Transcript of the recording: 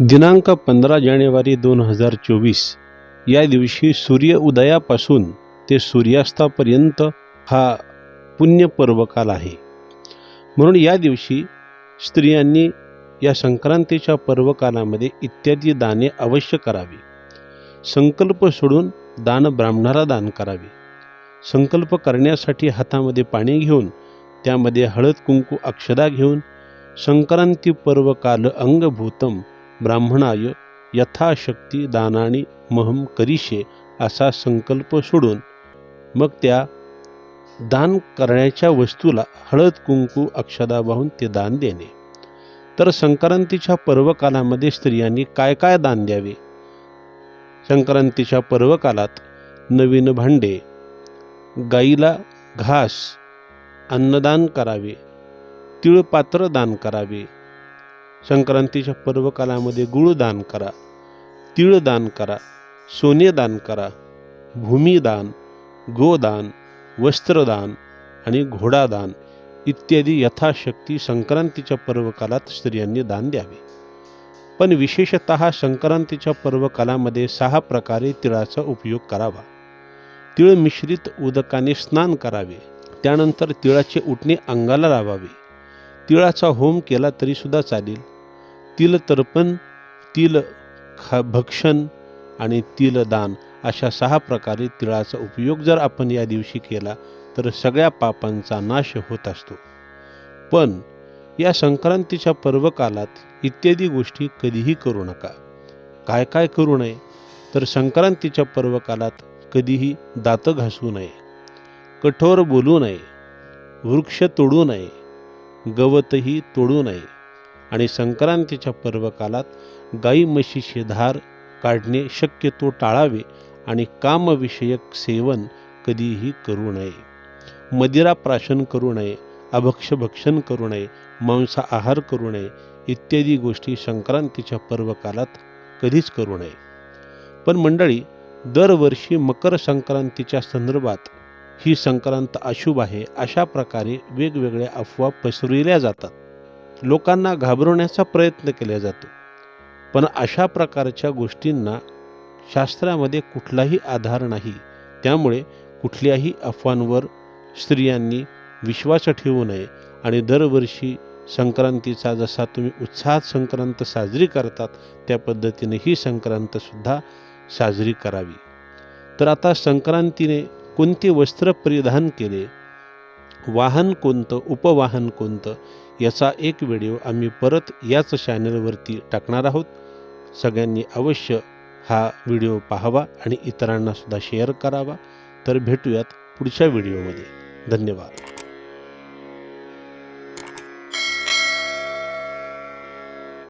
दिनांक पंधरा जानेवारी दोन हजार चोवीस. या दिवशी सूर्य उदयापासून ते सूर्यास्तापर्यंत हा पुण्यपर्वकाल आहे. म्हणून या दिवशी स्त्रियांनी या संक्रांतीच्या पर्वकालामध्ये इत्यादी दाने अवश्य करावी. संकल्प सोडून दान ब्राह्मणाला दान करावे. संकल्प करण्यासाठी हातामध्ये पाणी घेऊन त्यामध्ये हळद कुंकू अक्षदा घेऊन संक्रांती पर्वकाल अंगभूतम ब्राह्मणाय यथाशक्ती दानानी महम करिशे असा संकल्प सोडून मग त्या दान करण्याच्या वस्तूला हळद कुंकू अक्षदा वाहून ते दान देणे. तर संक्रांतीच्या पर्वकालामध्ये स्त्रियांनी काय काय दान द्यावे? संक्रांतीच्या पर्वकालात नवीन भांडे गाईला घास अन्नदान करावे तिळपात्र दान करावे संक्रांतीच्या पर्वकालामध्ये गुळ दान करा तिळ दान करा सोने दान करा भूमिदान गोदान वस्त्रदान आणि घोडादान इत्यादी यथाशक्ती संक्रांतीच्या पर्वकालात स्त्रियांनी दान द्यावे. पण विशेषत संक्रांतीच्या पर्वकालामध्ये सहा प्रकारे तिळाचा उपयोग करावा. तिळ मिश्रित उदकाने स्नान करावे. त्यानंतर तिळाचे उठणे अंगाला लावावे. तिळाचा होम केला तरीसुद्धा चालेल. तिल तर्पण तिल खा भक्षण आणि तिलदान अशा सहा प्रकारे तिळाचा उपयोग जर आपण या दिवशी केला तर सगळ्या पापांचा नाश होत असतो. पण या संक्रांतीच्या पर्वकालात इत्यादी गोष्टी कधीही करू नका. काय काय करू नये तर संक्रांतीच्या पर्वकालात कधीही दातं घासू नये कठोर बोलू नये वृक्ष तोडू नये गवतही तोडू नये. आणि संक्रांतीच्या पर्वकालात गाई म्हशीचे धार काढणे शक्यतो टाळावे आणि कामविषयक सेवन कधीही करू नये. मदिरा प्राशन करू नये अभक्ष भक्षण करू नये मांसा आहार करू नये इत्यादी गोष्टी संक्रांतीच्या पर्वकालात कधीच करू नये. पण मंडळी दरवर्षी मकर संक्रांतीच्या संदर्भात ही संक्रांत अशुभ आहे अशा प्रकारे वेगवेगळ्या अफवा पसरविल्या जातात. लोकांना घाबरवण्याचा प्रयत्न केला जातो. पण अशा प्रकारच्या गोष्टींना शास्त्रामध्ये कुठलाही आधार नाही. त्यामुळे कुठल्याही अफवांवर स्त्रियांनी विश्वास ठेवू नये आणि दरवर्षी संक्रांतीचा जसा तुम्ही उत्साहात संक्रांत साजरी करतात त्या पद्धतीने ही संक्रांतसुद्धा साजरी करावी. तर आता संक्रांतीने कोणते वस्त्र परिधान केले? वाहन कोणतं उपवाहन कोणतं याचा एक व्हिडिओ आम्ही परत याच चॅनलवरती टाकणार आहोत. सगळ्यांनी अवश्य हा व्हिडिओ पाहावा आणि इतरांनासुद्धा शेअर करावा. तर भेटूयात पुढच्या व्हिडिओमध्ये. धन्यवाद.